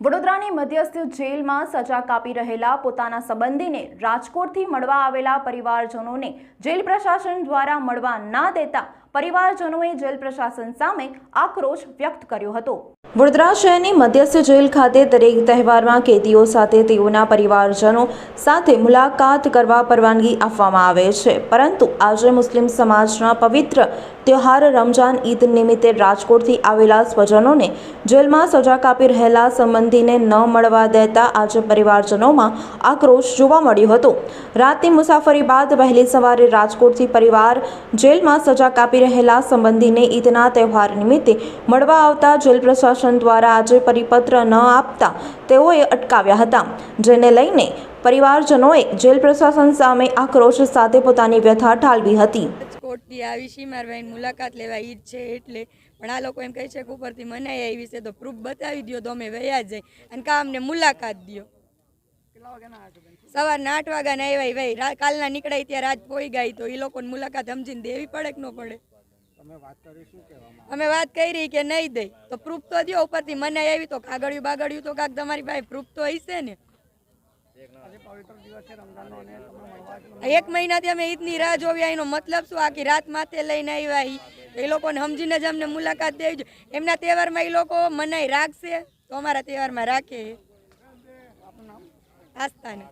વડોદરાની મધ્યસ્થ જેલમાં સજા કાપી રહેલા પોતાના સંબંધીને રાજકોટથી મળવા આવેલા પરિવારજનોને જેલ પ્રશાસન દ્વારા મળવા ના દેતા પરિવારજનોએ જેલ પ્રશાસન સામે આક્રોશ વ્યક્ત કર્યો હતો. વડોદરા શહેરની મધ્યસ્થ જેલ ખાતે દરેક તહેવારમાં કેદીઓ સાથે તેઓના પરિવારજનો સાથે મુલાકાત કરવા પરવાનગી આપવામાં આવે છે. પરંતુ આજે મુસ્લિમ સમાજના પવિત્ર તહેવાર રમજાન ઈદ નિમિત્તે રાજકોટથી આવેલા સ્વજનોને જેલમાં સજા કાપી રહેલા સંબંધીને ન મળવા દેતા આજે પરિવારજનોમાં આક્રોશ જોવા મળ્યો હતો. રાતની મુસાફરી બાદ વહેલી સવારે રાજકોટથી પરિવાર જેલમાં સજા કાપી રહેલા સંબંધીને ઈદના તહેવાર નિમિત્તે મળવા આવતા જેલ પ્રશાસન દ્વારા આજે પરિપત્ર ન આપતા તેઓએ અટકાવ્યા હતા. જેને લઈને પરિવારજનોએ જેલ પ્રશાસન સામે આક્રોશ સાથે પોતાની વ્યથા ઠાલવી હતી. રાજકોટથી આવી છી મુલાકાત લેવા ઈજ છે એટલે. પણ આ લોકો એમ કહે છે કે ઉપરથી મનાઈ આવી છે તો પ્રૂફ બતાવી દ્યો તો અમે વયા જાય અને કા અમને મુલાકાત દો સવારના આઠ વાગ્યાના આવ્યા ભાઈ કાલના નીકળાય ત્યાં રાત પોઈ ગઈ તો એ લોકોને મુલાકાત સમજીને દેવી પડે કે ન પડે? અમે વાત કરી કે નહીં દઈ. તો પ્રૂફ તો દો ઉપરથી મનાઈ આવી તો કાગળિયું બાગળિયું તો કાક તમારી પાસે પ્રૂફ તો હશે ને. એક મહિનાથી અમે ઈદની રાહ જોવી એનો મતલબ શું? આખી રાત માથે લઈને આવ્યા. એ લોકોને સમજીને જ અમને મુલાકાત દેવી જોઈએ. એમના તહેવારમાં એ લોકો મનાઈ રાખશે. તો અમારા તહેવારમાં રાખે આસ્થાને.